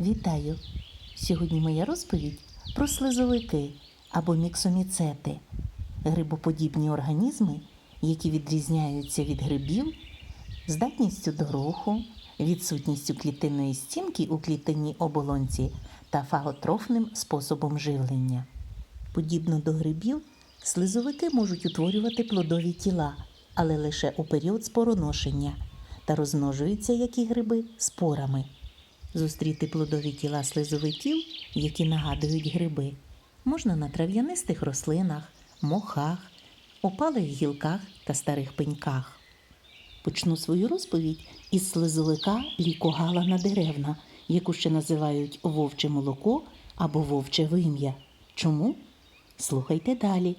Вітаю! Сьогодні моя розповідь про слизовики або міксоміцети грибоподібні організми, які відрізняються від грибів здатністю до руху, відсутністю клітинної стінки у клітинній оболонці та фаготрофним способом живлення. Подібно до грибів, слизовики можуть утворювати плодові тіла, але лише у період спороношення та розмножуються, як і гриби, спорами. Зустріти плодові тіла слизовиків, які нагадують гриби, можна на трав'янистих рослинах, мохах, опалих гілках та старих пеньках. Почну свою розповідь із слизовика лікогалана деревна, яку ще називають вовче молоко або вовче вим'я. Чому? Слухайте далі.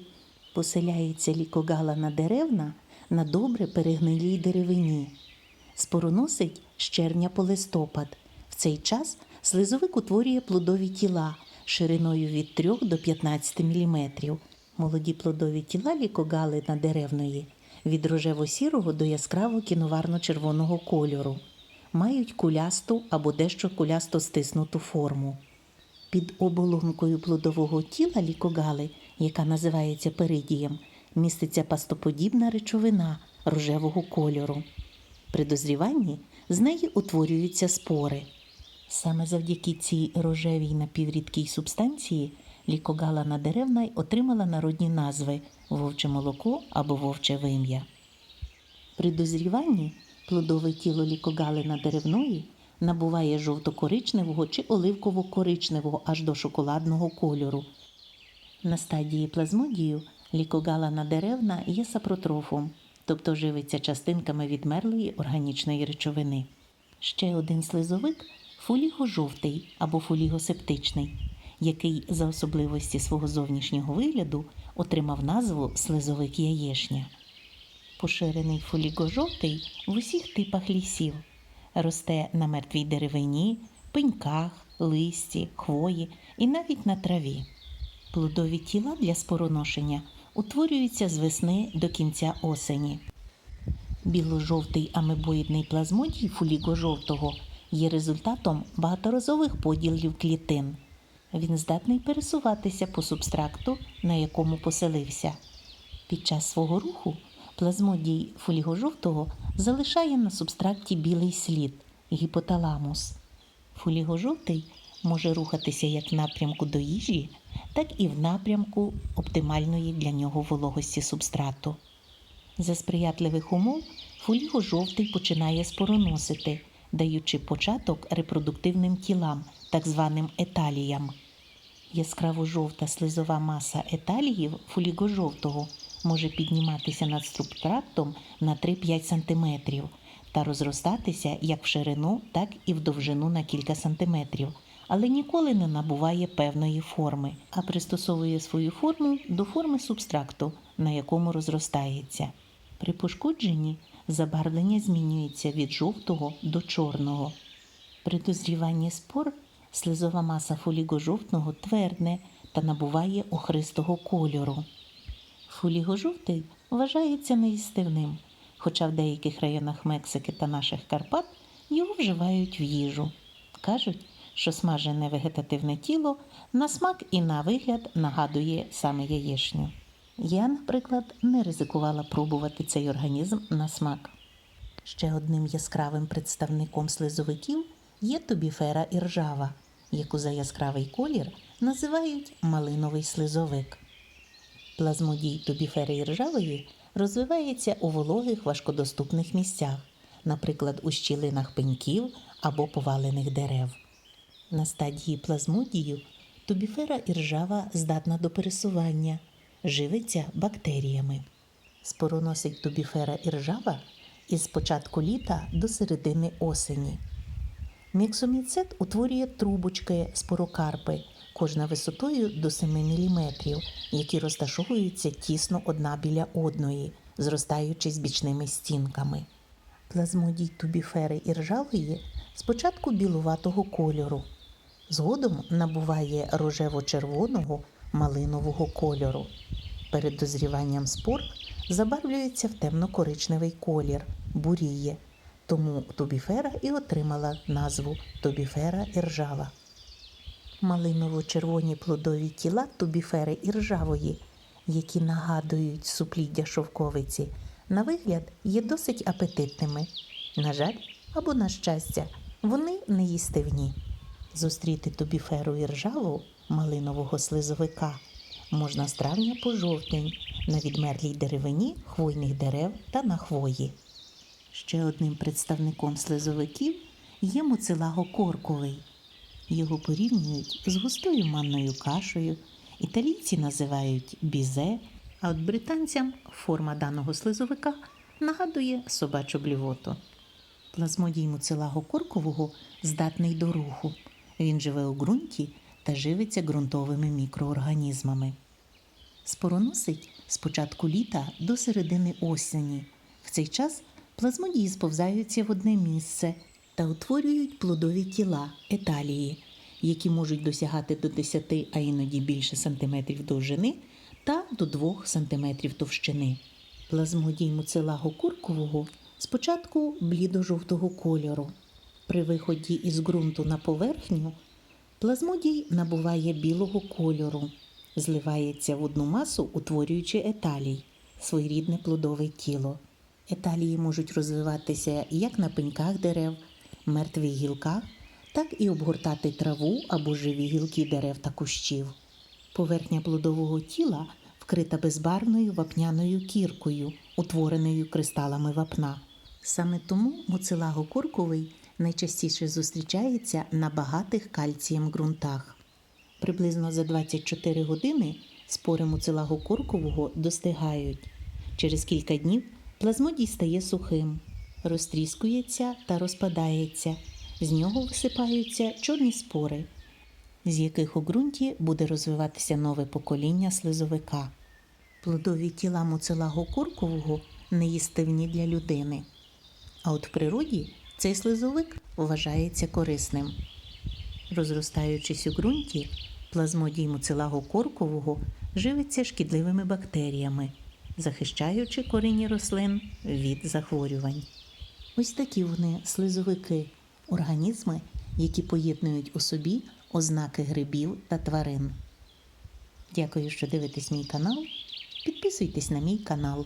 Поселяється лікогалана деревна на добре перегнилій деревині. Спороносить з червня по листопад. Цей час слизовик утворює плодові тіла шириною від 3 до 15 мм. Молоді плодові тіла лікогалина деревної від рожево-сірого до яскраво кіноварно-червоного кольору. Мають кулясту або дещо кулясто стиснуту форму. Під оболонкою плодового тіла лікогали, яка називається перидієм, міститься пастоподібна речовина рожевого кольору. При дозріванні з неї утворюються спори. Саме завдяки цій рожевій напіврідкій субстанції лікогалана деревна й отримала народні назви вовче молоко або вовче вим'я. При дозріванні плодове тіло лікогалина деревної набуває жовто-коричневого чи оливково-коричневого аж до шоколадного кольору. На стадії плазмодію лікогалана деревна є сапротрофом, тобто живиться частинками відмерлої органічної речовини. Ще один слизовик фолігожовтий або фолігосептичний, який за особливості свого зовнішнього вигляду отримав назву слизовик яєшня. Поширений фолігожовтий в усіх типах лісів. Росте на мертвій деревині, пеньках, листі, хвої і навіть на траві. Плодові тіла для спороношення утворюються з весни до кінця осені. Біло-жовтий амебоїдний плазмодій фуліго-жовтого є результатом багаторазових поділів клітин. Він здатний пересуватися по субстракту, на якому поселився. Під час свого руху плазмодій фулігожовтого залишає на субстракті білий слід гіпоталамус. Фулігожовтий може рухатися як в напрямку до їжі, так і в напрямку оптимальної для нього вологості субстрату. За сприятливих умов фулігожовтий починає спороносити, даючи початок репродуктивним тілам, так званим еталіям. Яскраво жовта слизова маса еталіїв фулігожовтого може підніматися над субстрактом на 3-5 см та розростатися як в ширину, так і в довжину на кілька сантиметрів, але ніколи не набуває певної форми, а пристосовує свою форму до форми субстракту, на якому розростається. При пошкодженні забарвлення змінюється від жовтого до чорного. При дозріванні спор слизова маса фолігожовтного твердне та набуває охристого кольору. Фулігожовтий вважається неїстивним, хоча в деяких районах Мексики та наших Карпат його вживають в їжу. Кажуть, що смажене вегетативне тіло на смак і на вигляд нагадує саме яєшню. Я, наприклад, не ризикувала пробувати цей організм на смак. Ще одним яскравим представником слизовиків є тобіфера іржава, яку за яскравий колір називають малиновий слизовик. Плазмодій тобіфери іржавої розвивається у вологих важкодоступних місцях, наприклад, у щілинах пеньків або повалених дерев. На стадії плазмодію тобіфера іржава здатна до пересування, живиться бактеріями. Спороносить тобіфера іржава із початку літа до середини осені. Міксоміцет утворює трубочки спорокарпи, кожна висотою до 7 мм, які розташовуються тісно одна біля одної, зростаючи бічними стінками. Плазмодій тубіфери іржавої спочатку білуватого кольору, згодом набуває рожево-червоного малинового кольору. Перед дозріванням спор забарвлюється в темно-коричневий колір, буріє. Тому тубіфера і отримала назву тубіфера іржава. Малиново-червоні плодові тіла тубіфери іржавої, які нагадують супліддя шовковиці, на вигляд є досить апетитними. На жаль, або на щастя, вони не їстивні. Зустріти тубіферу іржаву малинового слизовика можна з травня по жовтень на відмерлій деревині хвойних дерев та на хвої. Ще одним представником слизовиків є муцилаго корковий. Його порівнюють з густою манною кашею, італійці називають бізе, а от британцям форма даного слизовика нагадує собачу блювоту. Плазмодій муцилаго коркового здатний до руху. Він живе у ґрунті та живиться ґрунтовими мікроорганізмами. Спороносить з початку літа до середини осені. В цей час плазмодії сповзаються в одне місце та утворюють плодові тіла еталії, які можуть досягати до 10, а іноді більше сантиметрів довжини та до 2 сантиметрів товщини. Плазмодій муцилаго куркового спочатку блідо-жовтого кольору. При виході із ґрунту на поверхню плазмодій набуває білого кольору, зливається в одну масу, утворюючи еталій, своєрідне плодове тіло. Еталії можуть розвиватися як на пеньках дерев, мертвих гілках, так і обгортати траву або живі гілки дерев та кущів. Поверхня плодового тіла вкрита безбарвною вапняною кіркою, утвореною кристалами вапна. Саме тому муцилаго курковий найчастіше зустрічається на багатих кальцієм ґрунтах. Приблизно за 24 години спори муцилаго куркового достигають. Через кілька днів плазмодій стає сухим, розтріскується та розпадається. З нього висипаються чорні спори, з яких у ґрунті буде розвиватися нове покоління слизовика. Плодові тіла муцилаго куркового неїстивні для людини. А от в природі цей слизовик вважається корисним. Розростаючись у ґрунті, плазмодій муцилаго коркового живиться шкідливими бактеріями, захищаючи корінні рослин від захворювань. Ось такі вони слизовики, організми, які поєднують у собі ознаки грибів та тварин. Дякую, що дивитесь мій канал. Підписуйтесь на мій канал.